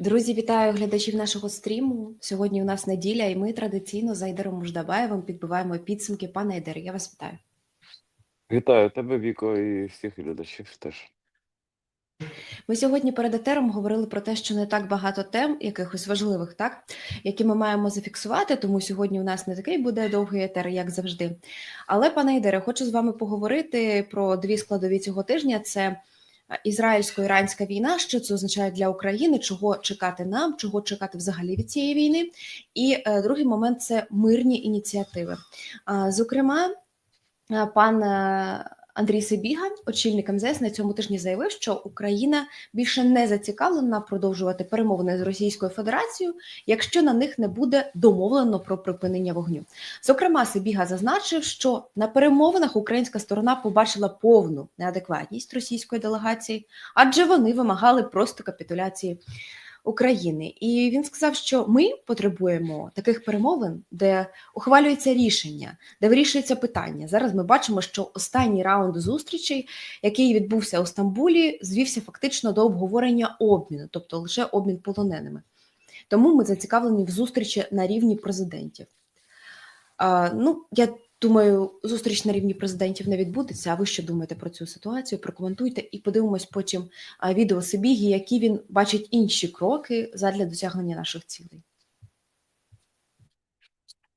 Друзі, вітаю глядачів нашого стріму. Сьогодні у нас неділя, і ми традиційно з Айдаром Муждабаєвим підбиваємо підсумки. Пане Айдер, я вас вітаю. Вітаю тебе, Віко, і всіх глядачів теж. Ми сьогодні перед етером говорили про те, що не так багато тем, якихось важливих, так які ми маємо зафіксувати. Тому сьогодні у нас не такий буде довгий етер, як завжди. Але, пане Ідере, хочу з вами поговорити про дві складові цього тижня: це ізраїльсько-іранська війна. Що це означає для України? Чого чекати нам, чого чекати взагалі від цієї війни? І е, другий момент це мирні ініціативи. Зокрема, е, пан. Андрій Сибіга, очільник МЗС, на цьому тижні заявив, що Україна більше не зацікавлена продовжувати перемовини з Російською Федерацією, якщо на них не буде домовлено про припинення вогню. Зокрема, Сибіга зазначив, що на перемовинах українська сторона побачила повну неадекватність російської делегації, адже вони вимагали просто капітуляції України. І він сказав, що ми потребуємо таких перемовин, де ухвалюється рішення, де вирішується питання. Зараз ми бачимо, що останній раунд зустрічей, який відбувся у Стамбулі, звівся фактично до обговорення обміну, тобто лише обмін полоненими. Тому ми зацікавлені в зустрічі на рівні президентів. Ну, я думаю, зустріч на рівні президентів не відбудеться. А ви що думаєте про цю ситуацію? Прокоментуйте і подивимось потім відео Сибігі, які він бачить інші кроки задля досягнення наших цілей.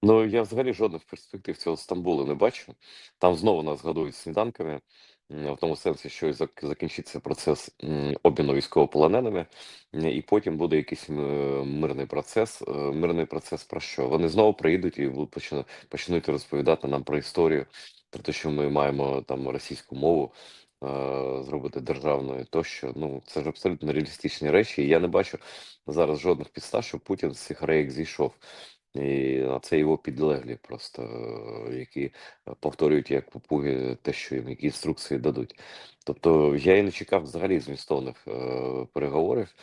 Ну, я взагалі жодних перспектив цього Стамбулу не бачу. Там знову нас згадують сніданками, в тому сенсі, що зак- закінчиться процес обміну військовополоненими, і потім буде якийсь мирний процес. Е, Мирний процес про що? Вони знову приїдуть і почнуть розповідати нам про історію, про те, що ми маємо там російську мову. е, Зробити державною тощо, ну це ж абсолютно реалістичні речі. І я не бачу зараз жодних підстав, щоб Путін з цих рейк зійшов. І це його підлеглі, просто е, які е, повторюють як попуги те, що їм які інструкції дадуть. Тобто я і не чекав взагалі змістовних е, переговорів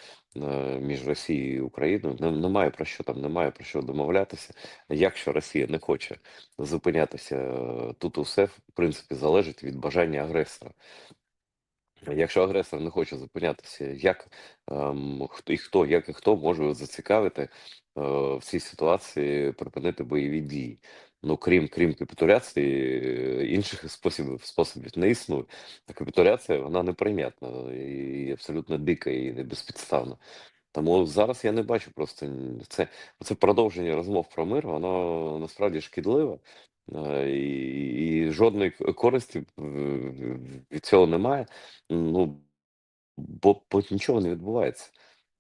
між Росією і Україною. Не- Немає про що там, немає про що домовлятися. Якщо Росія не хоче зупинятися, тут усе в принципі залежить від бажання агресора. Якщо агресор не хоче зупинятися, як ем, хто і хто, як і хто може зацікавити е, в цій ситуації припинити бойові дії? Ну крім крім капітуляції, е, інших способів способів не існує. А капітуляція вона неприйнятна і абсолютно дика і безпідставна. Тому зараз я не бачу просто це, це продовження розмов про мир, воно насправді шкідливе. І, і жодної користі від цього немає. Ну бо, бо нічого не відбувається.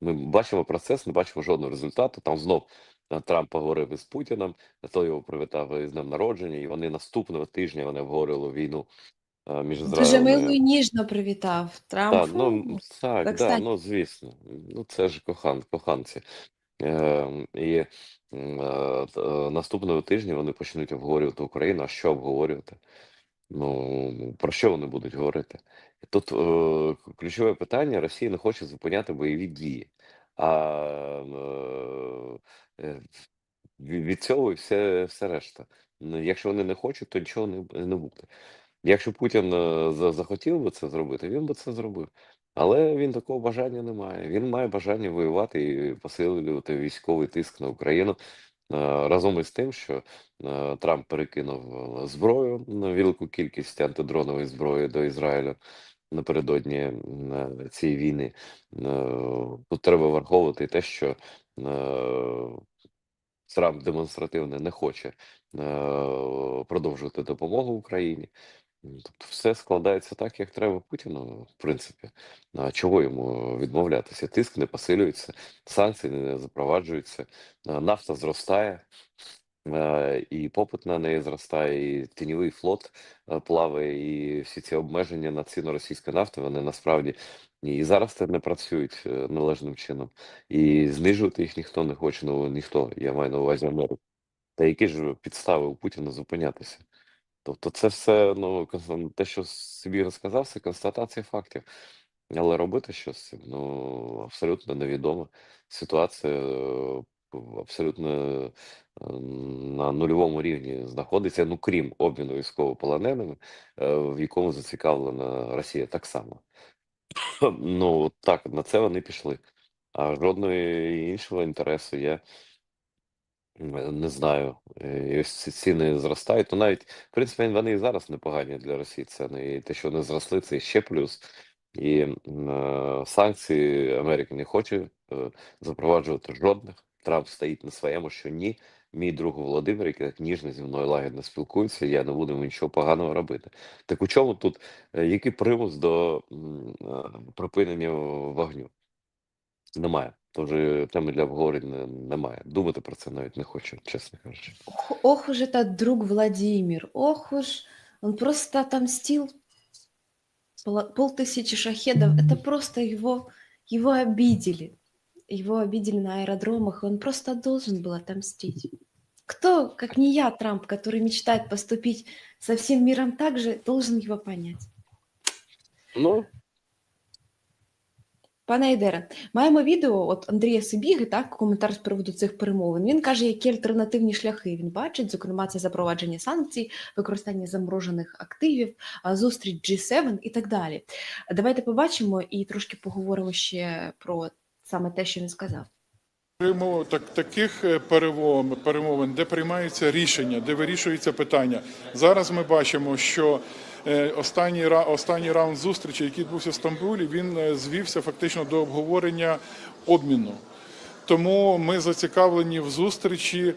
Ми бачимо процес, не бачимо жодного результату. Там знов Трамп поговорив із Путіним, той його привітав із днем народження, і вони наступного тижня вони обговорили війну між Дуже мило і- ніжно привітав Трамп. так, ну так, так да, стать. ну звісно. Ну це ж кохан, коханці. Е, і е, е, наступного тижня вони почнуть обговорювати Україну. А що обговорювати? Ну про що вони будуть говорити? Тут е, ключове питання: Росія не хоче зупиняти бойові дії. А е, е, від цього і все, все решта. Ну, Якщо вони не хочуть, то нічого не, не буде. Якщо Путін захотів би це зробити, він би це зробив. Але він такого бажання не має. Він має бажання воювати і посилювати військовий тиск на Україну. Е, Разом із тим, що е, Трамп перекинув е, зброю на велику кількість антидронової зброї до Ізраїлю напередодні цієї війни. Тут треба враховувати те, що Трамп демонстративно не хоче продовжувати допомогу Україні. Тобто все складається так, як треба Путіну, в принципі. А чого йому відмовлятися? Тиск не посилюється, санкції не запроваджуються, нафта зростає, і попит на неї зростає, і тіньовий флот плаває, і всі ці обмеження на ціну російської нафти, вони насправді і зараз не працюють е, належним чином. І знижувати їх ніхто не хоче, ну ніхто, я маю на увазі Америку. Та які ж підстави у Путіна зупинятися? Тобто це все, ну, те, що собі розказав, це констатація фактів. Але робити щось ну, абсолютно невідомо. Ситуація е, абсолютно е, на нульовому рівні знаходиться, ну крім обміну військовополоненими, е, в якому зацікавлена Росія так само. Ну так, на це вони пішли. а жодної іншого інтересу я не знаю. Е, І ось ці ціни зростають. Ну, навіть, в принципі, вони і зараз непогані для Росії. Це не і те, що вони зросли, це ще плюс. І е, санкції Америка не хоче е, запроваджувати жодних. Трамп стоїть на своєму, що ні. Мій друг Володимир, який так ніжно зі мною лагідно спілкується, я не буду нічого поганого робити. Так у чому тут, е, який примус до е, припинення вогню? Немає. Тож теми для обговорення немає. Думати про це навіть не хочу, чесно кажучи. Ох, ох уж этот друг Владимир, ох уж, он просто отомстил пол- полтысячи шахедов. Это просто его, его обидели. Его обидели на аэродромах, и он просто должен был отомстить. Кто, как не я, Трамп, который мечтает поступить со всем миром так же, должен его понять. Ну, Пане Айдере, маємо відео от Андрія Сибіги, так, коментар з приводу цих перемовин. Він каже, які альтернативні шляхи він бачить, зокрема, це запровадження санкцій, використання заморожених активів, зустріч G7 і так далі. Давайте побачимо і трошки поговоримо ще про саме те, що він сказав. Так, таких е, перемовин, перемовин, де приймаються рішення, де вирішуються питання. Зараз ми бачимо, що останній, ра- останній раунд зустрічі, який відбувся в Стамбулі, він е, звівся фактично до обговорення обміну. Тому ми зацікавлені в зустрічі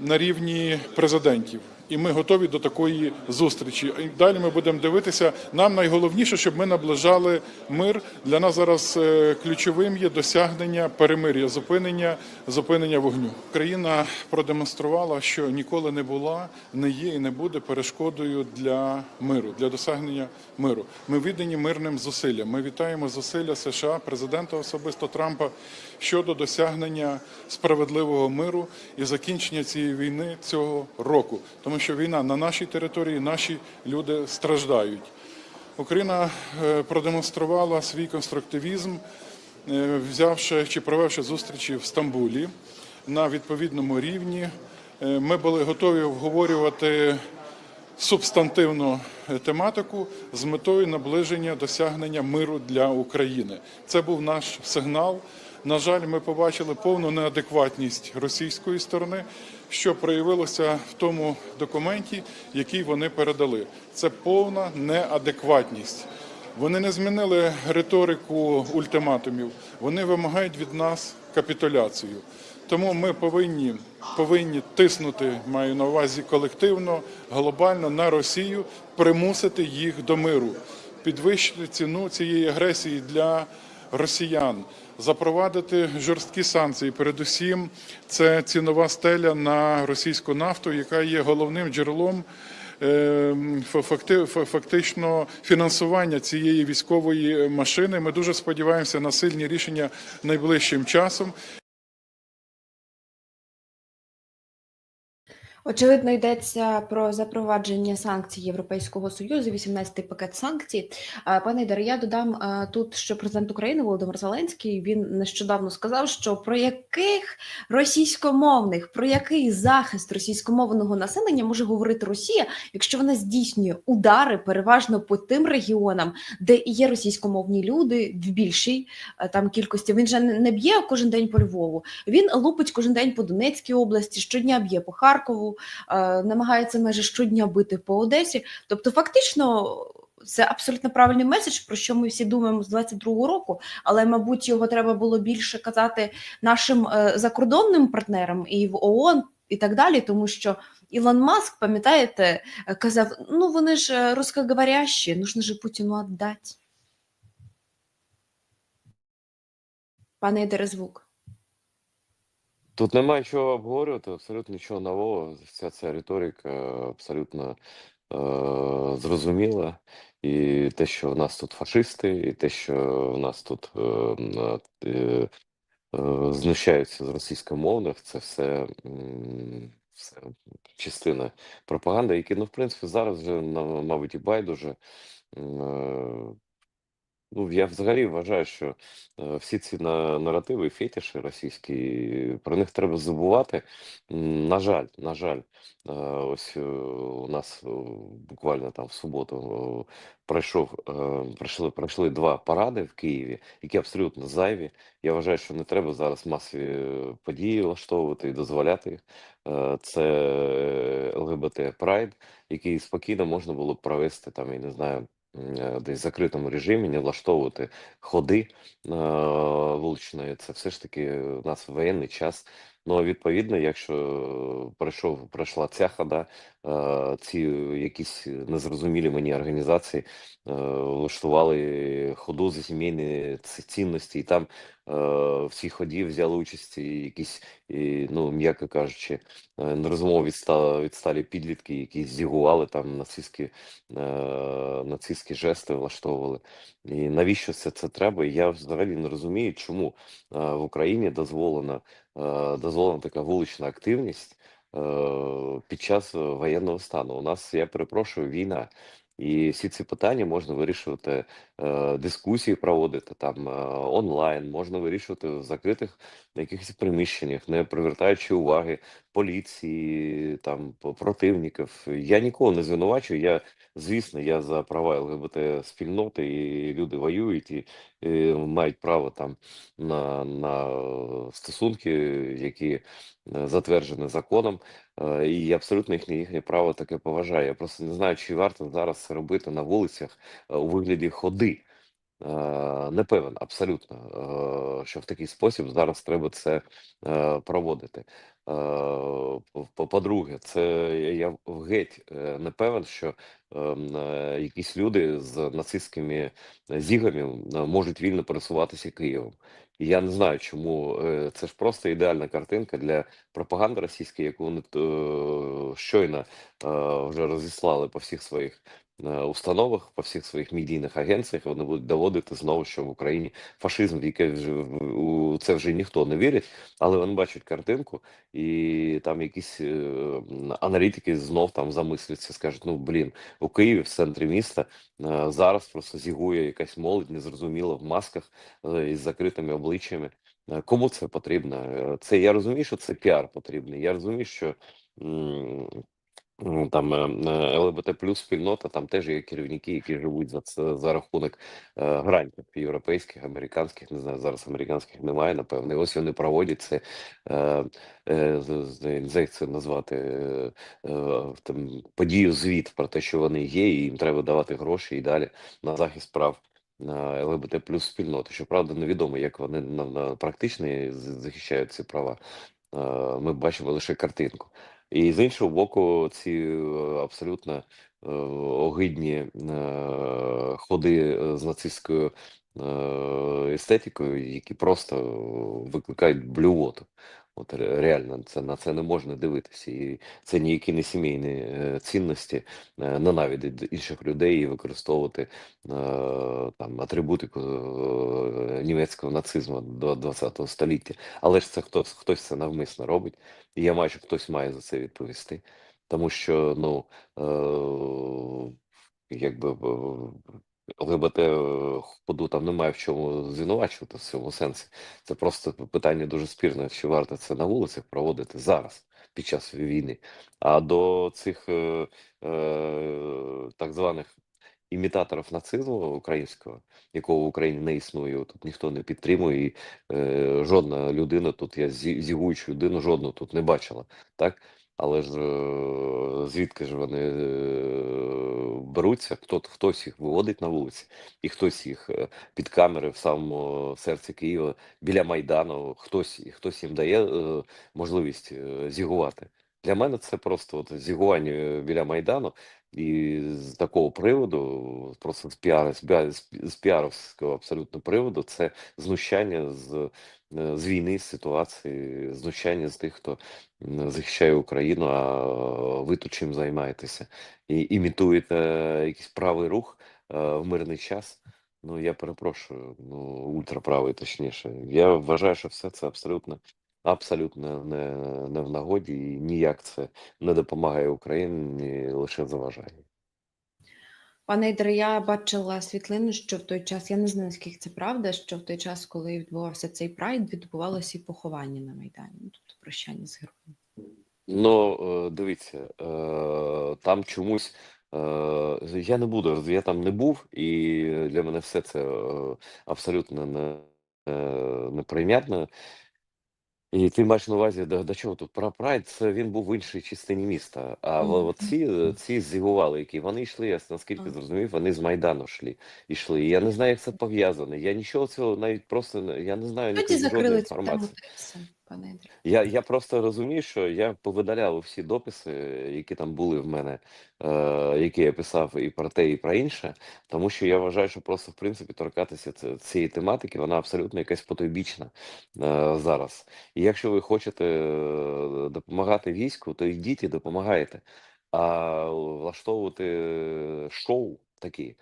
на рівні президентів. І ми готові до такої зустрічі. Далі ми будемо дивитися. Нам найголовніше, щоб ми наближали мир. Для нас зараз е, ключовим є досягнення перемир'я, зупинення, зупинення вогню. Україна продемонструвала, що ніколи не була, не є і не буде перешкодою для миру, для досягнення миру. Ми віддані мирним зусиллям. Ми вітаємо зусилля США, президента особисто Трампа щодо досягнення справедливого миру і закінчення цієї війни цього року, тому що війна на нашій території, наші люди страждають. Україна е, продемонструвала свій конструктивізм, е, взявши чи провевши зустрічі в Стамбулі на відповідному рівні. Е, Ми були готові обговорювати субстантивну тематику з метою наближення досягнення миру для України. Це був наш сигнал. На жаль, ми побачили повну неадекватність російської сторони, що проявилося в тому документі, який вони передали. Це повна неадекватність. Вони не змінили риторику ультиматумів. Вони вимагають від нас капітуляцію. Тому ми повинні, повинні тиснути, маю на увазі колективно, глобально на Росію, примусити їх до миру, підвищити ціну цієї агресії для росіян, запровадити жорсткі санкції. Передусім, це цінова стеля на російську нафту, яка є головним джерелом. е, факти- Фактично фінансування цієї військової машини. Ми дуже сподіваємося на сильні рішення найближчим часом. Очевидно, йдеться про запровадження санкцій Європейського Союзу, 18-й пакет санкцій. Пане Ідере, я додам тут, що президент України Володимир Зеленський він нещодавно сказав, що про яких російськомовних, про який захист російськомовного населення може говорити Росія, якщо вона здійснює удари переважно по тим регіонам, де є російськомовні люди в більшій там кількості. Він же не б'є кожен день по Львову. Він лупить кожен день по Донецькій області, щодня б'є по Харкову, намагається майже щодня бити по Одесі. Тобто, фактично, це абсолютно правильний меседж, про що ми всі думаємо з 22-го року, але, мабуть, його треба було більше казати нашим е, закордонним партнерам і в ООН. І так далі, тому що Ілон Маск, пам'ятаєте, е, казав: ну вони ж е, русскоговорящі, нужно же Путіну віддати. Пане Ідере, звук. Тут немає чого обговорювати, абсолютно нічого нового. Вся ця риторика абсолютно е, зрозуміла. І те, що в нас тут фашисти, і те, що в нас тут е, е, е, знущаються з російськомовних, це все, все частина пропаганди, які, ну, в принципі, зараз вже, мабуть, і байдуже. Е, Ну, я взагалі вважаю, що е, всі ці на- наративи і фетіші російські, про них треба забувати. На жаль, на жаль, Е, ось е, у нас буквально там в суботу пройшов, пройшли, пройшли два паради в Києві, які абсолютно зайві. Я вважаю, що не треба зараз масові події влаштовувати і дозволяти їх. Це ЛГБТ Прайд, який спокійно можна було провести там, я не знаю. Е, Десь в закритому режимі не влаштовувати ходи е, вуличної. Це все ж таки у нас воєнний час. Ну, відповідно, якщо пройшов, пройшла ця хода, е, ці якісь незрозумілі мені організації е, влаштували ходу за сімейні цінності, і там е, в цій ході взяли участь якісь, ну, м'яко кажучи, е, нерозумово відстали, відсталі підлітки, які зігували там нацистські, е, нацистські жести влаштовували. І навіщо це, це треба? Я взагалі не розумію, чому е, в Україні дозволено е, дозволена така вулична активність е, під час е, воєнного стану. У нас, я перепрошую, війна. І всі ці питання можна вирішувати, е, дискусії проводити там е, онлайн, можна вирішувати в закритих якихось приміщеннях, не привертаючи уваги поліції, там противників. Я нікого не звинувачую. Я, звісно, я за права ЛГБТ спільноти, і люди воюють і, і мають право там на, на стосунки, які затверджені законом. І абсолютно їхнє їхнє право таке поважаю. Я просто не знаю, чи варто зараз це робити на вулицях е, у вигляді ходи. Е, Не певен абсолютно, що в такий спосіб зараз треба це е, проводити. Е, по- По-друге, це я геть е, не певен, що ем, якісь люди з нацистськими зігами можуть вільно пересуватися Києвом. Я не знаю, чому е, це ж просто ідеальна картинка для пропаганди російської, яку вони е, щойно е, вже розіслали по всіх своїх е, установах, по всіх своїх медійних агенціях. Вони будуть доводити знову, що в Україні фашизм, в яке вже це вже ніхто не вірить, але вони бачать картинку, і там якісь е, аналітики знов там замисляться, скажуть: ну блін, у Києві в центрі міста е, зараз просто зігує якась молодь, незрозуміла в масках е, із закритими обличчями. Кому це потрібно? Це я розумію, що це піар потрібний. Я розумію, що там е, е, ЛГБТ плюс спільнота, там теж є керівники, які живуть за це за рахунок е, грантів європейських, американських, не знаю, зараз американських немає, напевно. І ось вони проводять це. Е, це назвати е, там подію звіт про те, що вони є, і їм треба давати гроші і далі на захист прав на ЛГБТ плюс спільноти. Щоправда, невідомо, як вони на, практично захищають ці права. Ми бачимо лише картинку. І з іншого боку, ці е, абсолютно е, огидні е, ходи з нацистською естетикою, які просто викликають блювоту. От реально це на це не можна дивитися, і це ніякі не сімейні е, цінності е, ненавидити інших людей і використовувати е, там атрибутику німецького нацизму до 20 століття. Але ж це хтось хтось це навмисно робить, і я бачу, хтось має за це відповісти. Тому що ну якби ЛГБТ е, ходу там немає в чому звинувачувати в цьому сенсі. Це просто питання дуже спірне, чи варто це на вулицях проводити зараз, під час війни. А до цих е, е, так званих імітаторів нацизму українського, якого в Україні не існує, тут ніхто не підтримує, і е, жодна людина тут, я зі- зігуючу людину, жодну тут не бачила. Так? Але ж е, звідки ж вони е, беруться? Хто хтось їх виводить на вулиці, і хтось їх е, під камери в самому серці Києва біля Майдану, хтось, хтось їм дає можливість зігувати. Для мене це просто от зігування біля Майдану, і з такого приводу, просто з піар, з, піаровського абсолютно приводу, це знущання з, з війни, з ситуації, знущання з тих, хто захищає Україну, а ви тут чим займаєтеся? І імітуєте якийсь правий рух е, в мирний час. Ну, я перепрошую, ну, ультраправий, точніше. Я вважаю, що все це абсолютно, абсолютно не, не в нагоді, і ніяк це не допомагає Україні, лише заважає. Пане Ідре, я бачила світлину, що в той час, я не знаю, наскільки це правда, що в той час, коли відбувався цей прайд, відбувалося і поховання на Майдані, ну, тобто прощання з героєм. Ну, е, дивіться, е, там чомусь е, я не буду, я там не був, і для мене все це абсолютно не, неприйнятно. І ти маєш на увазі, до, до чого тут про Прайд, це він був в іншій частині міста. А mm -hmm. от ці, ці зігували, які вони йшли, я наскільки зрозумів, вони з Майдану йшли. йшли. І я не знаю, як це пов'язано. Я нічого цього навіть просто я не знаю Тоді закрили цю тему пане Ідре. Я, я просто розумію, що я повидаляв всі дописи, які там були в мене, е, які я писав і про те, і про інше, тому що я вважаю, що просто в принципі торкатися цієї тематики, вона абсолютно якась потойбічна е, зараз. І якщо ви хочете е, допомагати війську, то йдіть і допомагайте. А влаштовувати шоу такі е,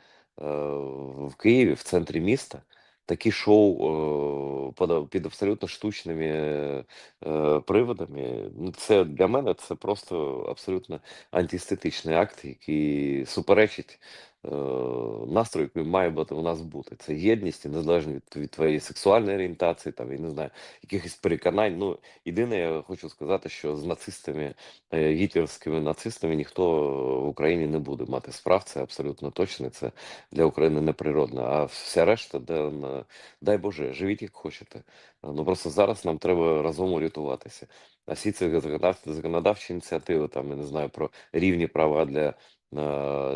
в Києві, в центрі міста такі шоу е, під, під абсолютно штучними е, е, приводами. Ну, це для мене це просто абсолютно антиестетичний акт, який суперечить настрою, який має бути у нас бути. Це єдність, і незалежно від, від твоєї сексуальної орієнтації, там, я не знаю, якихось переконань. Ну, єдине, я хочу сказати, що з нацистами, е, гітлерськими нацистами ніхто в Україні не буде мати справ, це абсолютно точно. Це для України неприродно. А вся решта, де, дай Боже, живіть як хочете. Ну просто зараз нам треба разом урятуватися. А всі ці законодав, законодавчі ініціативи, там я не знаю про рівні права для, е,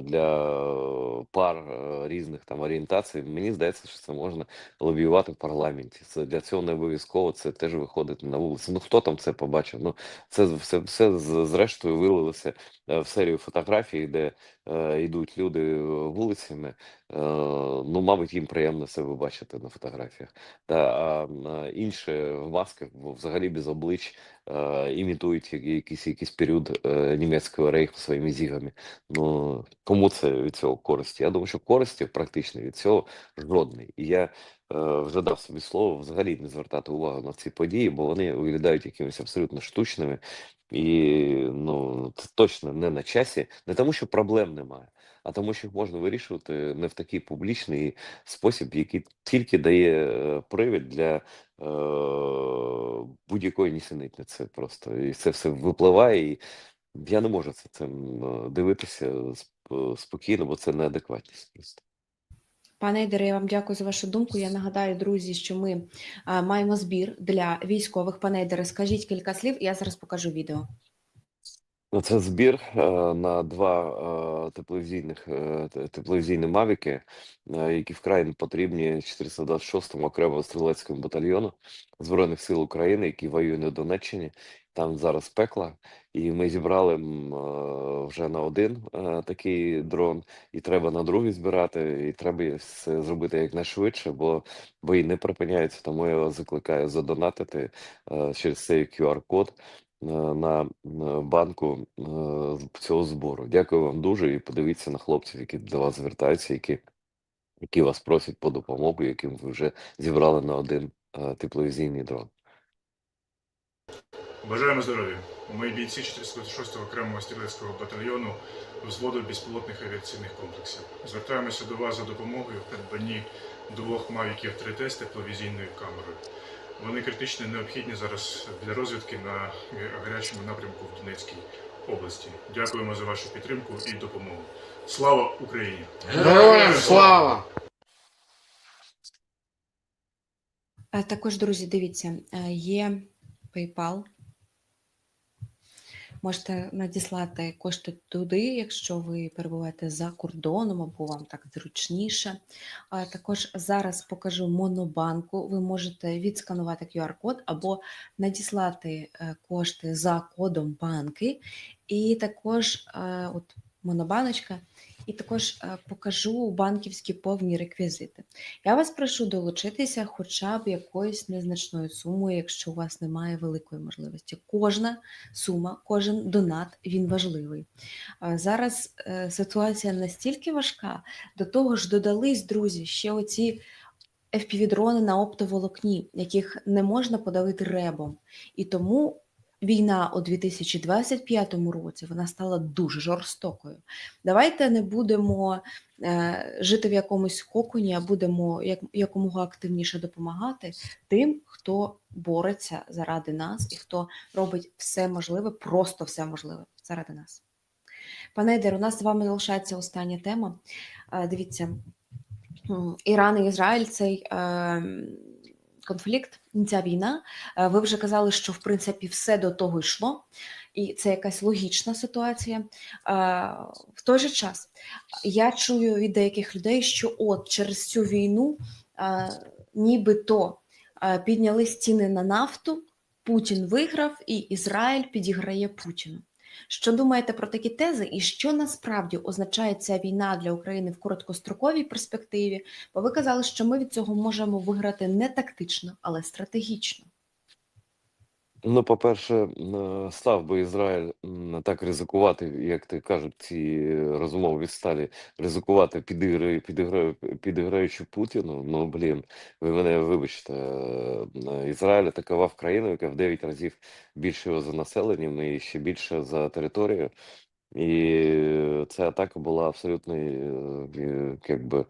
для пар е, різних там орієнтацій. Мені здається, що це можна лобіювати в парламенті. Це для цього не обов'язково це теж виходити на вулицю. Ну хто там це побачив? Ну це все, все зрештою вилилося е, в серію фотографій, де йдуть люди е, вулицями. Е, ну, мабуть, їм приємно себе бачити на фотографіях. Та а, інші в масках, взагалі без облич, е, імітують якийсь якийсь період е, німецького рейху своїми зігами. Ну кому це від цього користі? Я думаю, що користі практично від цього жодної. І я е, вже дав собі слово взагалі не звертати увагу на ці події, бо вони виглядають якимись абсолютно штучними. І ну це точно не на часі, не тому, що проблем немає, а тому, що їх можна вирішувати не в такий публічний спосіб, який тільки дає е, привід для е, будь-якої нісенітниці. Просто і це все випливає, і я не можу це цим е, дивитися спокійно, бо це неадекватність просто. Пане Ідере, я вам дякую за вашу думку. Я нагадаю, друзі, що ми маємо збір для військових. Пане Ідере, скажіть кілька слів, я зараз покажу відео. Ну, Це збір е, на два е, тепловізійних е, те- тепловізійні мавіки, е, які вкрай потрібні 426-му окремому стрілецькому батальйону Збройних сил України, який воює на Донеччині. Там зараз пекла, і ми зібрали е, вже на один е, такий дрон, і треба на другий збирати, і треба це зробити якнайшвидше, бо бої не припиняються. Тому я вас закликаю задонатити е, через цей QR-код на банку е, цього збору. Дякую вам дуже і подивіться на хлопців, які до вас звертаються, які, які вас просять по допомогу, яким ви вже зібрали на один е, тепловізійний дрон. Бажаємо здоров'я. Ми бійці 406-го окремого стрілецького батальйону взводу безпілотних авіаційних комплексів. Звертаємося до вас за допомогою в придбанні двох мавіків 3T з тепловізійною камерою. Вони критично необхідні зараз для розвідки на гарячому напрямку в Донецькій області. Дякуємо за вашу підтримку і допомогу. Слава Україні! Героям слава! Е, Також, друзі, дивіться, е, є PayPal. Можете надіслати кошти туди, якщо ви перебуваєте за кордоном або вам так зручніше. А також зараз покажу монобанку. Ви можете відсканувати QR-код або надіслати е, кошти за кодом банки. І також е, от монобаночка, і також е, покажу банківські повні реквізити. Я вас прошу долучитися хоча б якоюсь незначною сумою, якщо у вас немає великої можливості. Кожна сума, кожен донат він важливий. Зараз е, ситуація настільки важка, до того ж додались, друзі, ще оці FPV-дрони на оптоволокні, яких не можна подавити ребом. І тому війна у 2025 році вона стала дуже жорстокою. Давайте не будемо е, жити в якомусь коконі, а будемо як, якомога активніше допомагати тим, хто бореться заради нас і хто робить все можливе, просто все можливе заради нас. Пане Ейдер, у нас з вами залишається остання тема. Е, Дивіться, Іран і Ізраїль цей е, конфлікт, ця війна. е, Ви вже казали, що в принципі все до того йшло, і це якась логічна ситуація. Е, В той же час я чую від деяких людей, що от через цю війну е, нібито підняли ціни на нафту, Путін виграв, і Ізраїль підіграє Путіну. Що думаєте про такі тези, і що насправді означає ця війна для України в короткостроковій перспективі? Бо ви казали, що ми від цього можемо виграти не тактично, але стратегічно. Ну, по-перше, е, став би Ізраїль так ризикувати, як ти кажуть, ці розмови відсталі, ризикувати, підіграю, підіграю, підіграючи Путіну. Ну, блін, ви мене вибачте. е, Ізраїль атакував країну, яка в 9 разів більше його за населенням і ще більше за територією. І ця атака була абсолютно е, якби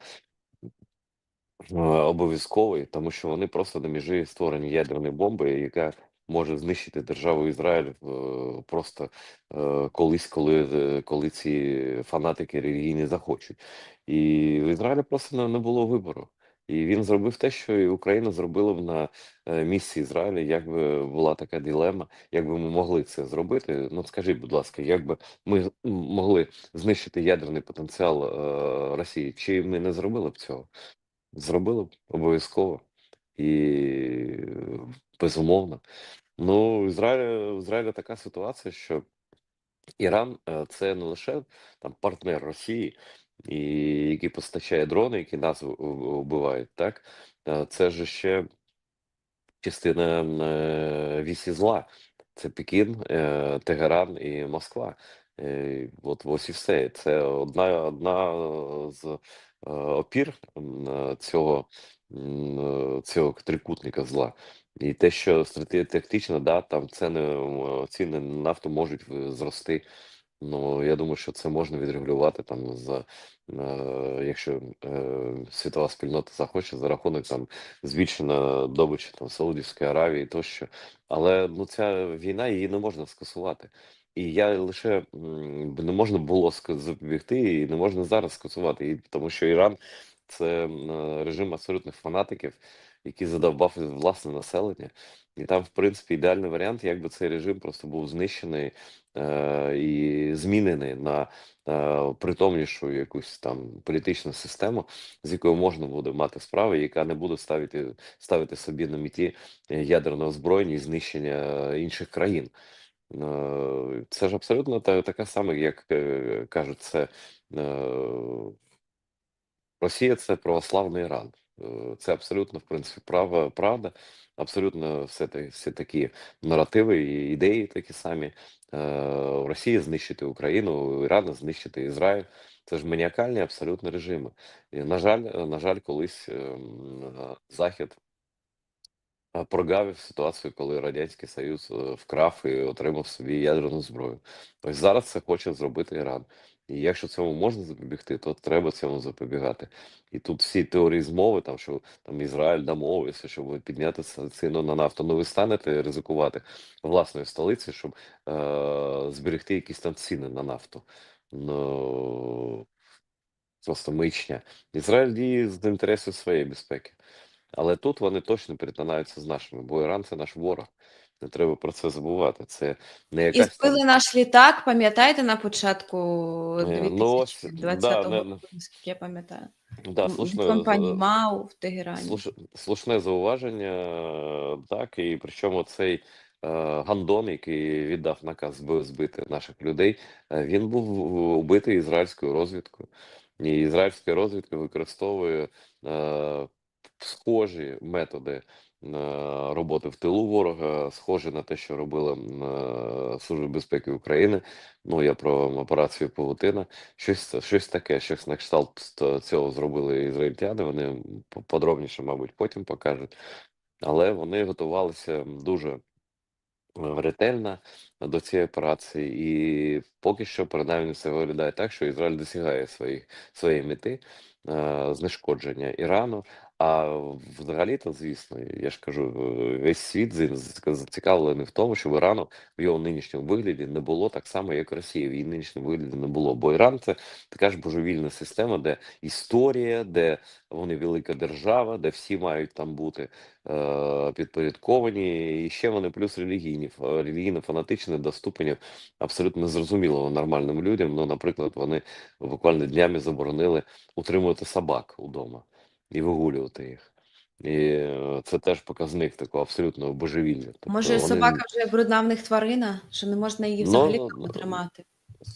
е, обов'язковий, тому що вони просто на межі створення ядерної бомби, яка може знищити державу Ізраїль е, просто е, колись, коли, е, коли ці фанатики релігійні захочуть. І в Ізраїля просто не, було вибору. І він зробив те, що і Україна зробила б на місці Ізраїля, якби була така дилема, як би ми могли це зробити. Ну скажіть, будь ласка, як би ми могли знищити ядерний потенціал е, Росії? Чи ми не зробили б цього? Зробили б обов'язково і безумовно. Ну, Ізраїля, Ізраїля така ситуація, що Іран е, це не лише там партнер Росії, і який постачає дрони, які нас вбивають, так? Е, Це ж ще частина е, вісі зла. Це Пекін, Тегеран і Москва. От ось і все. Це одна, одна з опір цього, цього трикутника зла. І те, що стратегічно, да, там ціни, ціни на нафту можуть зрости. Ну, я думаю, що це можна відрегулювати там за е, якщо е, світова спільнота захоче за рахунок там збільшення добичі там Саудівської Аравії тощо. Але ну ця війна її не можна скасувати. І я лише не можна було запобігти, і не можна зараз скасувати, і, тому що Іран це е, режим абсолютних фанатиків, який задовбав власне населення. І там, в принципі, ідеальний варіант, якби цей режим просто був знищений е, і змінений на е, притомнішу якусь там політичну систему, з якою можна буде мати справи, яка не буде ставити, ставити собі на меті е, ядерне озброєння і знищення е, інших країн. Е, Це ж абсолютно та, така сама, як е, кажуть, це е, Росія це православний Іран. Е, Це абсолютно, в принципі, права, правда. Абсолютно все, всі такі наративи і ідеї такі самі. Е, У Росії знищити Україну, у Ірану знищити Ізраїль. Це ж маніакальні абсолютно режими. І, на жаль, е, на жаль, колись ем, е, Захід е, прогавив ситуацію, коли Радянський Союз е, вкрав і отримав собі ядерну зброю. Ось зараз це хоче зробити Іран. І якщо цьому можна запобігти, то треба цьому запобігати. І тут всі теорії змови, там що там Ізраїль домовився, щоб підняти ціну на нафту. Ну ви станете ризикувати власною столиці, щоб е- зберегти якісь там ціни на нафту. Ну просто мичня. Ізраїль діє з інтересів своєї безпеки. Але тут вони точно перетинаються з нашими, бо Іран це наш ворог. Не треба про це забувати. Це не І якась там. збили наш літак, пам'ятаєте, на початку Е, ну, 2020 да, року, наскільки я пам'ятаю. Да, Від компанії МАУ в Тегерані. Слуш... Слушне зауваження, так, і причому цей е, Гандон, який віддав наказ зби- збити наших людей, е, він був убитий ізраїльською розвідкою. І ізраїльська розвідка використовує е, схожі методи роботи в тилу ворога, схожі на те, що робила е, Служба безпеки України. Ну, я про операцію Павутина. Щось, щось таке, щось на кшталт цього зробили ізраїльтяни. Вони по- подробніше, мабуть, потім покажуть. Але вони готувалися дуже е, ретельна до цієї операції, і поки що, принаймні, це виглядає так, що Ізраїль досягає своїх, своєї мети е, знешкодження Ірану. А взагалі-то, звісно, я ж кажу, весь світ зацікавлений в тому, щоб Ірану в його нинішньому вигляді не було так само, як Росії. В її нинішньому вигляді не було. Бо Іран це така ж божевільна система, де історія, де вони велика держава, де всі мають там бути е, підпорядковані, і ще вони плюс релігійні, релігійно фанатичні до ступенів абсолютно незрозумілого нормальним людям. Ну, наприклад, вони буквально днями заборонили утримувати собак удома і вигулювати їх. І е, це теж показник такого абсолютного божевілля. Тобто Може, вони- собака вже брудна в них тварина, що не можна її Ну, взагалі ну, ну, тримати.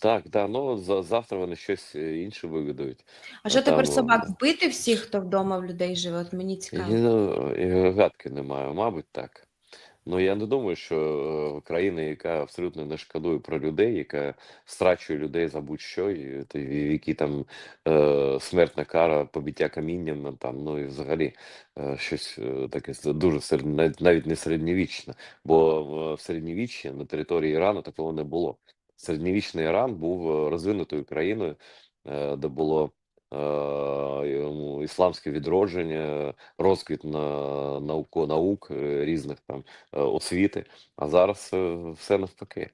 Так, да, ну за, завтра вони щось е, інше виведуть. А що там, тепер собак вбити всіх, хто вдома в людей живе? От мені І, цікаво. ну, і гадки немає, мабуть, так. Ну я не думаю, що е, країна, яка абсолютно не шкодує про людей, яка страчує людей за будь-що, і в там е, смертна кара, побиття камінням, там, ну і взагалі е, щось е, таке дуже серед- навіть не середньовічне, бо в- в середньовіччі на території Ірану такого не було. Середньовічний Іран був е, розвинутою країною, е, де було е, ісламське відродження, розквіт на науко наук е, різних там е, освіти, а зараз все навпаки.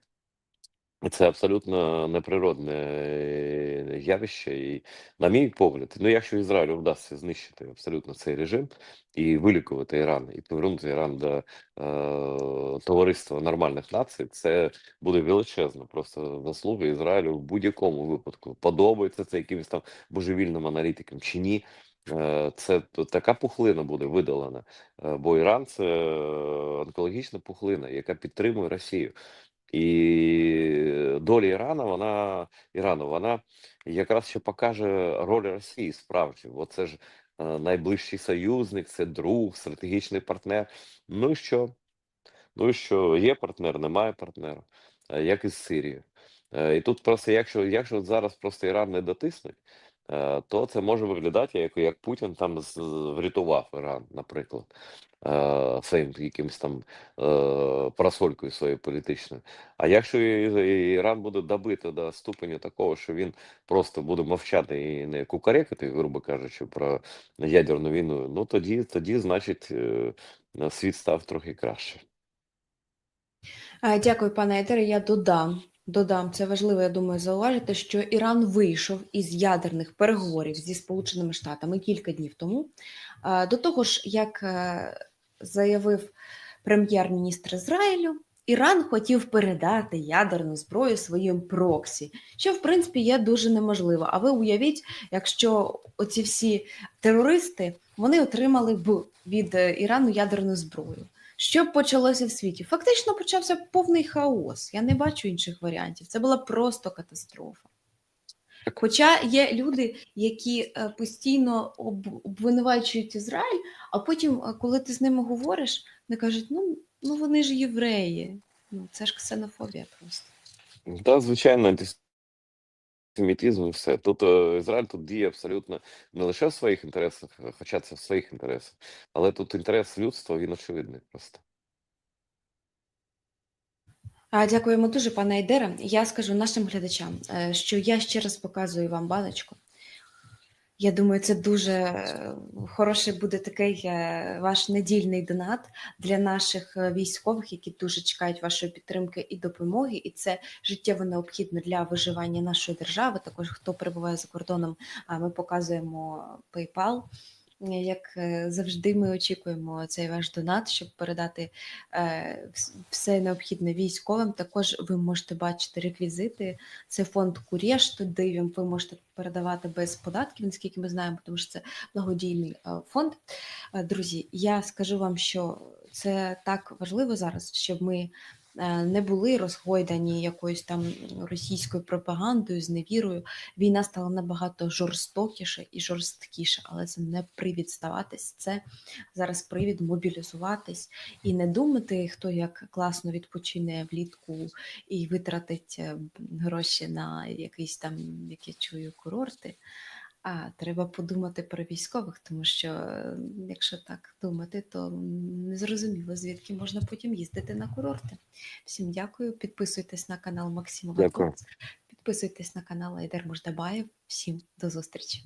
Це абсолютно неприродне е, явище. І, на мій погляд, ну якщо Ізраїлю вдасться знищити абсолютно цей режим і вилікувати Іран, і повернути Іран до е, товариства нормальних націй, це буде величезна просто заслуга Ізраїлю в будь-якому випадку. Подобається це якимось там божевільним аналітикам чи ні. Це така пухлина буде видалена, бо Іран це онкологічна пухлина, яка підтримує Росію. І доля Ірана, вона Ірану, вона якраз ще покаже роль Росії справді, бо це ж е, найближчий союзник, це друг, стратегічний партнер. Ну і що? Ну і що є партнер, немає партнера, як із Сирією. Е, І тут просто, якщо, якщо зараз просто Іран не дотиснуть, то це може виглядати, як, як Путін там врятував Іран, наприклад, е, своїм якимось там е, парасолькою своєю політичною. А якщо Іран буде добити до ступеню такого, що він просто буде мовчати і не кукарекати, грубо кажучи, про ядерну війну, ну тоді, тоді значить, е, світ став трохи краще. Е, Дякую, пане Етере. Я додам. Додам, це важливо, я думаю, зауважити, що Іран вийшов із ядерних переговорів зі Сполученими Штатами кілька днів тому. До того ж, як е, заявив прем'єр-міністр Ізраїлю, Іран хотів передати ядерну зброю своїм проксі, що в принципі є дуже неможливо. А ви уявіть, якщо оці всі терористи вони отримали б від е, Ірану ядерну зброю. Що почалося в світі? Фактично почався повний хаос. Я не бачу інших варіантів. Це була просто катастрофа. Хоча є люди, які е, постійно обвинувачують Ізраїль, а потім, е, коли ти з ними говориш, вони кажуть: ну, ну вони ж євреї. Ну, це ж ксенофобія просто. Та, звичайно, антисемітизм і все. Тут Ізраїль тут діє абсолютно не лише в своїх інтересах, е, хоча це в своїх інтересах, але тут інтерес людства він очевидний просто. Дякуємо дуже, пане Айдере. Я скажу нашим глядачам, е, що я ще раз показую вам баночку. Я думаю, це дуже е, хороший буде такий е, ваш недільний донат для наших е, військових, які дуже чекають вашої підтримки і допомоги. І це життєво необхідно для виживання нашої держави. Також хто перебуває за кордоном, а ми показуємо PayPal. Як е, завжди, ми очікуємо цей ваш донат, щоб передати е, все необхідне військовим. Також ви можете бачити реквізити. Це фонд Курєш, туди ви можете передавати без податків, наскільки ми знаємо, тому що це благодійний е, фонд. Е, Друзі, я скажу вам, що це так важливо зараз, щоб ми е, не були розгойдані якоюсь там російською пропагандою, з невірою. Війна стала набагато жорстокіше і жорсткіше, але це не привід здаватись. Це зараз привід мобілізуватись і не думати, хто як класно відпочине влітку і витратить е, гроші на якісь там, як я чую, курорти. А, треба подумати про військових, тому що е, якщо так думати, то незрозуміло, звідки можна потім їздити на курорти. Всім дякую. Підписуйтесь на канал Максима Дякую. Підписуйтесь на канал Айдер Мождабаєв. Всім до зустрічі.